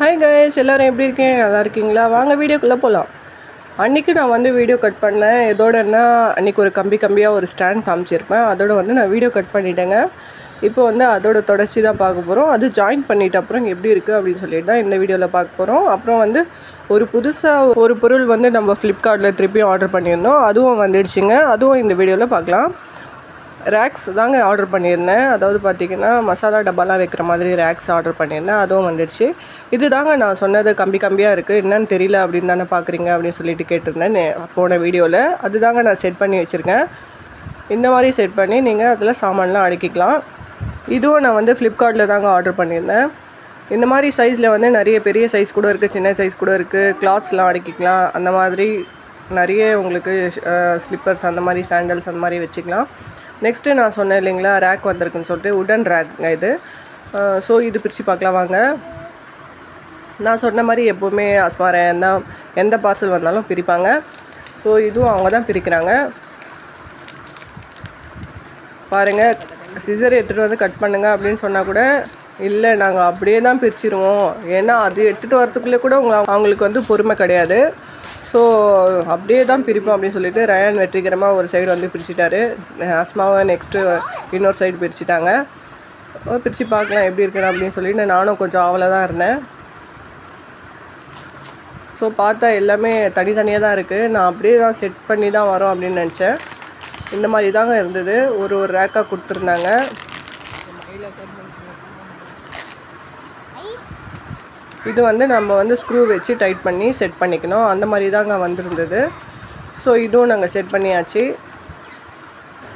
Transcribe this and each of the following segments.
Hi guys எல்லோரும் எப்படி இருக்கீங்க? நல்லா இருக்கீங்களா? வாங்க வீடியோக்குள்ளே போகலாம் அன்றைக்கி நான் வந்து வீடியோ கட் பண்ணேன். இதோடனா அன்றைக்கி ஒரு கம்பி கம்பியாக ஒரு ஸ்டாண்ட் காமிச்சிருப்பேன். அதோட வந்து நான் வீடியோ கட் பண்ணிட்டேங்க. இப்போ வந்து அதோட தொடர்ச்சி தான் பார்க்க போகிறோம் அது ஜாயின் பண்ணிட்ட அப்புறம் எப்படி இருக்குது அப்படின்னு சொல்லிட்டு தான் இந்த வீடியோவில் பார்க்க போகிறோம் அப்புறம் வந்து ஒரு புதுசாக ஒரு பொருள் வந்து நம்ம ஃப்ளிப்கார்ட்டில் திருப்பியும் ஆர்டர் பண்ணியிருந்தோம். அதுவும் வந்துடுச்சுங்க. அதுவும் இந்த வீடியோவில் பார்க்கலாம். ரேக்ஸ் தாங்க ஆர்டர் பண்ணியிருந்தேன். அதாவது பார்த்தீங்கன்னா மசாலா டப்பாலாம் வைக்கிற மாதிரி ரேக்ஸ் ஆர்டர் பண்ணியிருந்தேன். அதுவும் வந்துடுச்சு. இது தாங்க நான் சொன்னது கம்பி கம்பியாக இருக்குது என்னன்னு தெரியல அப்படின்னு தானே பார்க்குறீங்க அப்படின்னு சொல்லிட்டு கேட்டிருந்தேன் போன வீடியோவில் அதுதாங்க நான் செட் பண்ணி வச்சுருக்கேன். இந்த மாதிரி செட் பண்ணி நீங்கள் அதில் சாமான்லாம் அடுக்கிக்கலாம். இதுவும் நான் வந்து ஃப்ளிப்கார்ட்டில் தாங்க ஆர்டர் பண்ணியிருந்தேன். இந்த மாதிரி சைஸில் வந்து நிறைய பெரிய சைஸ் கூட இருக்குது சின்ன சைஸ் கூட இருக்குது கிளாத்ஸ்லாம் அடுக்கிக்கலாம். அந்த மாதிரி நிறைய உங்களுக்கு ஸ்லிப்பர்ஸ் அந்த மாதிரி சாண்டல்ஸ் அந்த மாதிரி வச்சுக்கலாம். நெக்ஸ்ட்டு நான் சொன்னேன் இல்லைங்களா ரேக் வந்திருக்குன்னு சொல்லிட்டு உடன் ரேக்ங்க இது. ஸோ இது பிரித்து பார்க்கலாம் வாங்க. நான் சொன்ன மாதிரி எப்போவுமே அஸ்மாரன் தான் எந்த பார்சல் வந்தாலும் பிரிப்பாங்க. ஸோ இதுவும் அவங்க தான் பிரிக்கிறாங்க. பாருங்கள் சிசர் எடுத்துகிட்டு வந்து கட் பண்ணுங்கள் அப்படின்னு சொன்னால் கூட இல்லை நாங்கள் அப்படியே தான் பிரிச்சிருவோம். ஏன்னா அது எடுத்துகிட்டு வரத்துக்குள்ளே கூட உங்களை அவங்களுக்கு வந்து பொறுமை கிடையாது. ஸோ அப்படியே தான் பிரிப்போம் அப்படின்னு சொல்லிட்டு ரயான் வெற்றிகரமாக ஒரு சைடு வந்து பிரிச்சுட்டாரு. அஸ்மாவை நெக்ஸ்ட்டு இன்னொரு சைடு பிரிச்சுட்டாங்க. பிரித்து பார்க்கலாம் எப்படி இருக்கணும் அப்படின்னு சொல்லிட்டு நானும் கொஞ்சம் ஆவலாக தான் இருந்தேன். ஸோ பார்த்தா எல்லாமே தனித்தனியாக தான் இருக்குது நான் அப்படியே தான் செட் பண்ணி தான் வரோம் அப்படின்னு நினச்சேன். இந்த மாதிரி தாங்க இருந்தது. ஒரு ஒரு ரேக்காக கொடுத்துருந்தாங்க. இது வந்து நம்ம வந்து ஸ்க்ரூ வச்சு டைட் பண்ணி செட் பண்ணிக்கணும். அந்த மாதிரி தாங்க வந்திருந்தது. ஸோ இதுவும் நாங்கள் செட் பண்ணியாச்சு.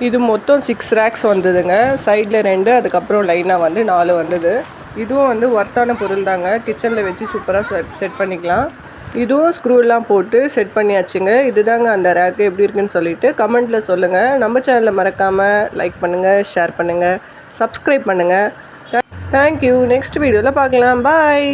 இது மொத்தம் சிக்ஸ் ரேக்ஸ் வந்ததுங்க. சைடில் ரெண்டு அதுக்கப்புறம் லைனாக வந்து நாலு வந்தது. இதுவும் வந்து ஒர்த்தான பொருள் தாங்க கிச்சனில் வச்சு சூப்பராக செட் செட் பண்ணிக்கலாம். இதுவும் ஸ்க்ரூலாம் போட்டு செட் பண்ணியாச்சுங்க. இதுதாங்க அந்த ரேக்கு எப்படி இருக்குன்னு சொல்லிட்டு கமெண்ட்டில் சொல்லுங்கள் நம்ம சேனலை மறக்காமல் லைக் பண்ணுங்கள் ஷேர் பண்ணுங்கள் சப்ஸ்கிரைப் பண்ணுங்கள் தேங்க்யூ நெக்ஸ்ட் வீடியோவில் பார்க்கலாம். பாய்